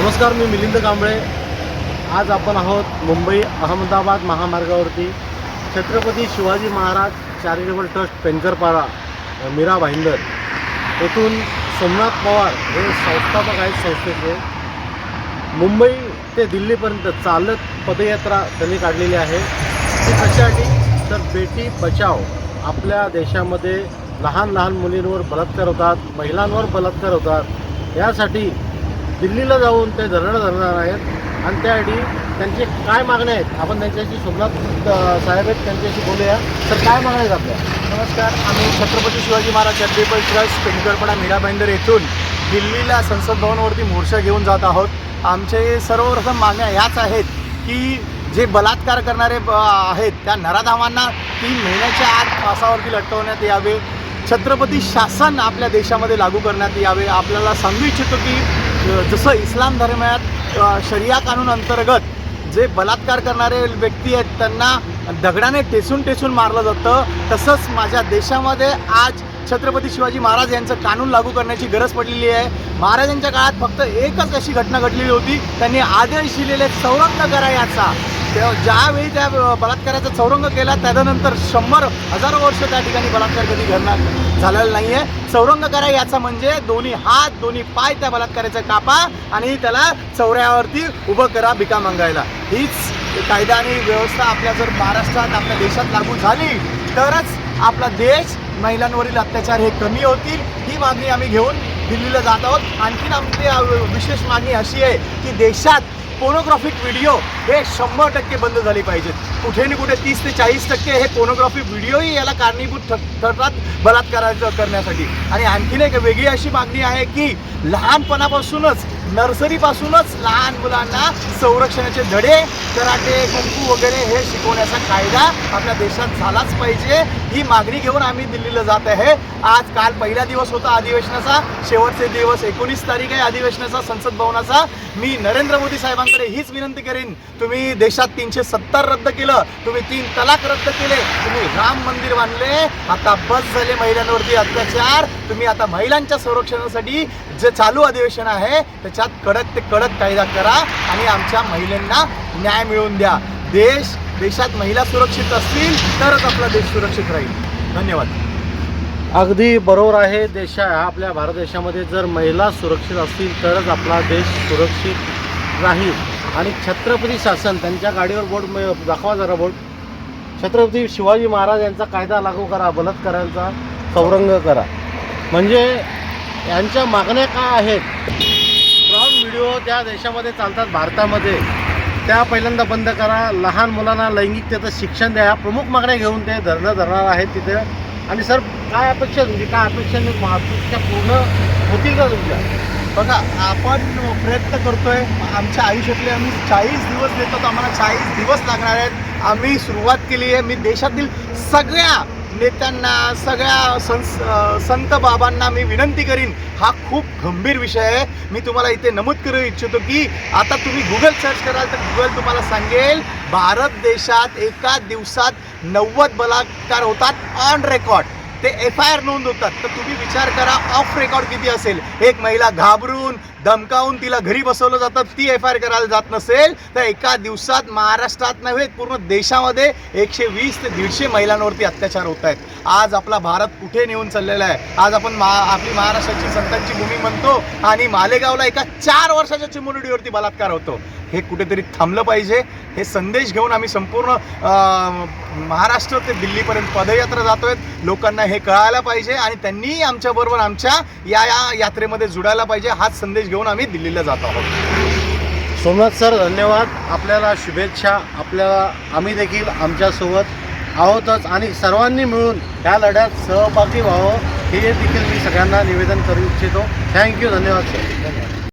नमस्कार मी मिलिंद कांबळे. आज आपण आहोत Mumbai Ahmedabad महामार्गावरती. Chhatrapati Shivaji Maharaj charitable trust Penkarpada Mira Bhayander. येथून सोमनाथ पवार हे संस्थापक आहेत संस्थेचे. मुंबई ते दिल्लीपर्यंत चालत पदयात्रा त्यांनी काढलेली आहे. ती कशासाठी तर बेटी बचाव आपल्या देशामध्ये लहान लहान मुलींवर बलात्कार होतात महिलांवर बलात्कार होतात. यासाठी दिल्लीला जाऊन ते धरणं धरणार आहेत. आणि त्यासाठी त्यांचे काय मागण्या आहेत? आपण त्यांच्याशी सोमनाथ साहेब आहेत त्यांच्याशी बोलूया. तर काय मागण्या आहेत आपल्या? नमस्कार आम्ही छत्रपती शिवाजी महाराज चॅरिटेबल ट्रस्ट पेंडकरपडा मीरा भाईंदर येथून दिल्लीला संसद भवनवरती मोर्चा घेऊन जात आहोत. आमचे सर्वप्रथम मागण्या ह्याच आहेत की जे बलात्कार करणारे आहेत त्या नराधामांना तीन महिन्याच्या आत फासावरती लटकवण्यात यावे. छत्रपती शासन आपल्या देशामध्ये लागू करण्यात यावे. आपल्याला सांगू इच्छितो की जसं इस्लाम धर्मात शरिया कानून अंतर्गत जे बलात्कार करणारे व्यक्ती आहेत त्यांना दगडाने टेसून टेसून मारलं जातं. तसंच माझ्या देशामध्ये आज छत्रपती शिवाजी महाराज यांचं कानून लागू करण्याची गरज पडलेली आहे. महाराजांच्या काळात फक्त एकच अशी घटना घडलेली होती. त्यांनी आदेश दिलेले संरक्षण करा याचा. त्या ज्यावेळी त्या बलात्काराचा चौरंग केला त्याच्यानंतर शंभर हजारो वर्ष त्या ठिकाणी बलात्कार कधी घडणार झालेला नाही आहे चौरंग करा याचा म्हणजे दोन्ही हात दोन्ही पाय त्या बलात्काराचा कापा आणि त्याला चौऱ्यावरती उभं करा भिका मागायला. हीच कायदा आणि व्यवस्था आपल्या जर महाराष्ट्रात आपल्या देशात लागू झाली तरच आपला देश महिलांवरील अत्याचार हे कमी होतील. ही मागणी आम्ही घेऊन दिल्लीला जात आहोत. आणखीन आमची विशेष मागणी अशी आहे की देशात पोनोग्राफिक व्हिडिओ हे शंभर टक्के बंद झाले पाहिजेत. कुठे ना कुठे तीस ते चाळीस टक्के हे पोनोग्राफिक व्हिडिओही याला कारणीभूत ठ- ठरतात बलात्काराचं करण्यासाठी. आणि आणखीन एक वेगळी अशी मागणी आहे की लहानपणापासूनच नर्सरीपासूनच लहान मुलांना संरक्षणाचे धडे कराटे कुंकू वगैरे हे शिकवण्याचा कायदा आपल्या देशात झालाच पाहिजे. ही मागणी घेऊन आम्ही दिल्लीला जात आहे. आज काल पहिला दिवस होता अधिवेशनाचा. शेवटचे दिवस एकोणीस तारीख आहे अधिवेशनाचा संसद भवनाचा. मी नरेंद्र मोदी साहेबांकडे हीच विनंती करेन. तुम्ही देशात तीनशे सत्तर रद्द केलं तुम्ही तीन तलाक रद्द केले तुम्ही राम मंदिर बांधले. आता बस झाले महिलांवरती अत्याचार. तुम्ही आता महिलांच्या संरक्षणासाठी जे चालू अधिवेशन आहे त्याच्यात कडक ते कडक कायदा करा आणि आमच्या महिलांना न्याय मिळवून द्या. देश देशात महिला सुरक्षित असतील तरच आपला देश सुरक्षित राहील. धन्यवाद. अगदी बरोबर आहे देशा आपल्या भारत देशामध्ये जर महिला सुरक्षित असतील तरच आपला देश सुरक्षित राहील. आणि छत्रपती शासन त्यांच्या गाडीवर बोर्ड दाखवा जरा बोर्ड छत्रपती शिवाजी महाराज यांचा कायदा लागू करा बलात्कारांचा चौरंग करा. म्हणजे यांच्या मागण्या काय आहेत? स्ट्रॉंग व्हिडिओ त्या देशामध्ये चालतात भारतामध्ये. त्या पहिल्यांदा बंद करा. लहान मुलांना लैंगिकतेचं शिक्षण द्या. प्रमुख मागण्या घेऊन ते धरणं धरणार आहेत तिथे. आणि सर काय अपेक्षा तुमची? काय अपेक्षा अपेक्षा पूर्ण होतील का तुमच्या? बघा आपण प्रयत्न करतोय. आमच्या आयुष्यातले आम्ही चाळीस दिवस देतो. तर आम्हाला चाळीस दिवस लागणार आहेत. आम्ही सुरुवात केली आहे. मी देशातील सगळ्या नेत्यांना सगळ्या संस संत बाबांना मी विनंती करीन. हा खूप गंभीर विषय आहे. मी तुम्हाला इथे नमूद करू इच्छितो की आता तुम्ही गुगल सर्च कराल तर गुगल तुम्हाला सांगेल भारत देशात एका दिवसात नव्वद बलात्कार होतात ऑन रेकॉर्ड ते एफ आय आर नोंदवतात तर तुम्ही विचार करा ऑफ रेकॉर्ड किती असेल? एक महिला घाबरून धमकावून तिला घरी बसवलं जातं ती एफ आय आर करायला जात नसेल तर एका दिवसात महाराष्ट्रात नव्हे पूर्ण देशामध्ये एकशे वीस ते दीडशे महिलांवरती अत्याचार होत आहेत. आज आपला भारत कुठे नेऊन चाललेला आहे? आज आपण मा आपली महाराष्ट्राची संतांची भूमी म्हणतो आणि मालेगावला एका चार वर्षाच्या चिमुरडीवरती बलात्कार होतो. हे कुठेतरी थांबलं पाहिजे. हे संदेश घेऊन आम्ही संपूर्ण महाराष्ट्र ते दिल्लीपर्यंत पदयात्रा जातोय. लोकांना हे कळायला पाहिजे आणि त्यांनी आमच्याबरोबर आमच्या या या यात्रेमध्ये जुडायला पाहिजे. हाच संदेश घेऊन आम्ही दिल्लीला जात आहोत. सोमनाथ सर धन्यवाद. आपल्याला शुभेच्छा. आपल्याला आम्ही देखील आमच्यासोबत आहोतच आणि सर्वांनी मिळून या लढ्यात सहभागी व्हावं हे देखील मी सगळ्यांना निवेदन करू इच्छितो. थँक्यू. धन्यवाद सर. धन्यवाद.